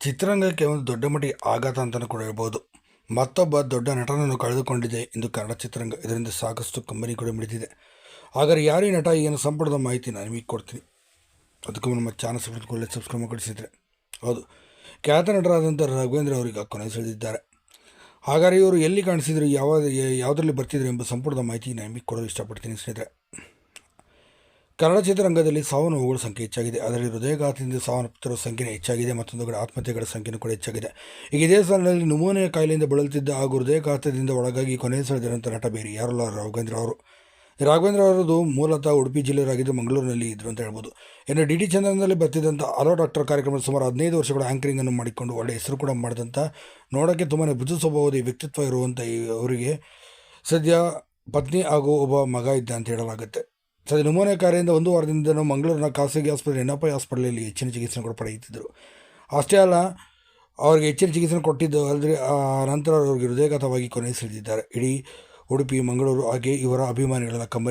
ಚಿತ್ರರಂಗಕ್ಕೆ ಒಂದು ದೊಡ್ಡ ಮಟ್ಟಿಗೆ ಆಘಾತ ಅಂತಲೂ ಕೂಡ ಹೇಳ್ಬೋದು. ಮತ್ತೊಬ್ಬ ದೊಡ್ಡ ನಟನನ್ನು ಕಳೆದುಕೊಂಡಿದೆ ಎಂದು ಕನ್ನಡ ಚಿತ್ರರಂಗ. ಇದರಿಂದ ಸಾಕಷ್ಟು ಕಂಬನಿ ಕೂಡ ಮಿಡಿದಿದೆ. ಹಾಗಾದ್ರೆ ಯಾರು ನಟ? ಏನು ಸಂಪುಟದ ಮಾಹಿತಿ ನಾನು ನಿಮಗೆ ಕೊಡ್ತೀನಿ. ಅದಕ್ಕೂ ನಮ್ಮ ಚಾನಲ್ ಸಬ್ಸ್ಕ್ರೈಬ್ ಸಬ್ಸ್ಕ್ರೈಬ್ ಮಾಡಿಸಿದರೆ ಹೌದು. ಖ್ಯಾತ ನಟರಾದಂಥ ರಘುವೇಂದ್ರ ಅವರಿಗೆ ಕೊನೆ ಸೆಳೆದಿದ್ದಾರೆ. ಹಾಗಾದರೆ ಇವರು ಎಲ್ಲಿ ಕಾಣಿಸಿದ್ರು, ಯಾವ, ಯಾವುದರಲ್ಲಿ ಬರ್ತಿದ್ರು ಎಂಬ ಸಂಪುಟದ ಮಾಹಿತಿ ನಾನು ನಿಮಗೆ ಕೊಡಲು ಇಷ್ಟಪಡ್ತೀನಿ ಸ್ನೇಹಿತರೆ. ಕನ್ನಡ ಚಿತ್ರರಂಗದಲ್ಲಿ ಸಾವು ನೋವುಗಳ ಸಂಖ್ಯೆ ಹೆಚ್ಚಾಗಿದೆ. ಅದರಲ್ಲಿ ಹೃದಯಘಾತದಿಂದ ಸಾವನ್ನಪ್ಪುತ್ತಿರುವ ಸಂಖ್ಯೆ ಹೆಚ್ಚಾಗಿದೆ ಮತ್ತೊಂದು ಕಡೆ ಆತ್ಮಹತ್ಯೆಗಳ ಸಂಖ್ಯೆಯೂ ಕೂಡ ಹೆಚ್ಚಾಗಿದೆ. ಈಗ ಇದೇ ಸಾಲಿನಲ್ಲಿ ನುಮೋನಿಯ ಕಾಯಿಲೆಯಿಂದ ಬಳಲುತ್ತಿದ್ದ ಹಾಗೂ ಹೃದಯಘಾತದಿಂದ ಒಳಗಾಗಿ ಕೊನೆಯ ಸೆಳೆದಿರುವಂಥ ನಟ ಬೇರೆ ಯಾರಲ್ಲ ರಾಘವೇಂದ್ರ ಅವರು. ರಾಘವೇಂದ್ರ ಅವರದು ಮೂಲತಃ ಉಡುಪಿ ಜಿಲ್ಲೆಯರಾಗಿದ್ದು ಮಂಗಳೂರಿನಲ್ಲಿ ಇದ್ರು ಅಂತ ಹೇಳ್ಬೋದು. ಇನ್ನು ಡಿ ಡಿ ಚಂದನದಲ್ಲಿ ಬರ್ತಿದ್ದಂಥ ಅಲೋ ಡಾಕ್ಟರ್ ಕಾರ್ಯಕ್ರಮದ ಸುಮಾರು ಹದಿನೈದು ವರ್ಷಗಳ ಆ್ಯಂಕರಿಂಗನ್ನು ಮಾಡಿಕೊಂಡು ಒಳ್ಳೆಯ ಹೆಸರು ಕೂಡ ಮಾಡಿದಂಥ ನೋಡೋಕ್ಕೆ ತುಂಬಾ ಬುದ್ಧ ಸ್ವಭಾವದ ವ್ಯಕ್ತಿತ್ವ ಇರುವಂಥ ಈ ಅವರಿಗೆ ಸದ್ಯ ಪತ್ನಿ ಹಾಗೂ ಒಬ್ಬ ಮಗ ಇದ್ದ ಅಂತ ಹೇಳಲಾಗುತ್ತೆ. ಸದ್ಯ ನಮೂನೆ ಕಾರ್ಯದಿಂದ ಒಂದು ವಾರದಿಂದ ಮಂಗಳೂರಿನ ಖಾಸಗಿ ಆಸ್ಪತ್ರೆ ಎನ್ ಹಾಸ್ಪಿಟಲಲ್ಲಿ ಹೆಚ್ಚಿನ ಚಿಕಿತ್ಸೆ ಕೂಡ ಪಡೆಯುತ್ತಿದ್ದರು. ಅಷ್ಟೇ ಅಲ್ಲ, ಅವರಿಗೆ ಹೆಚ್ಚಿನ ಚಿಕಿತ್ಸೆ ಕೊಟ್ಟಿದ್ದು ಅಲ್ಲದೆ ನಂತರ ಅವರಿಗೆ ಹೃದಯಘಾತವಾಗಿ ಸಿಳಿದಿದ್ದಾರೆ ಇಡೀ ಉಡುಪಿ, ಮಂಗಳೂರು ಹಾಗೆ ಇವರ ಅಭಿಮಾನಿಗಳನ್ನು ಕಂಬನಿ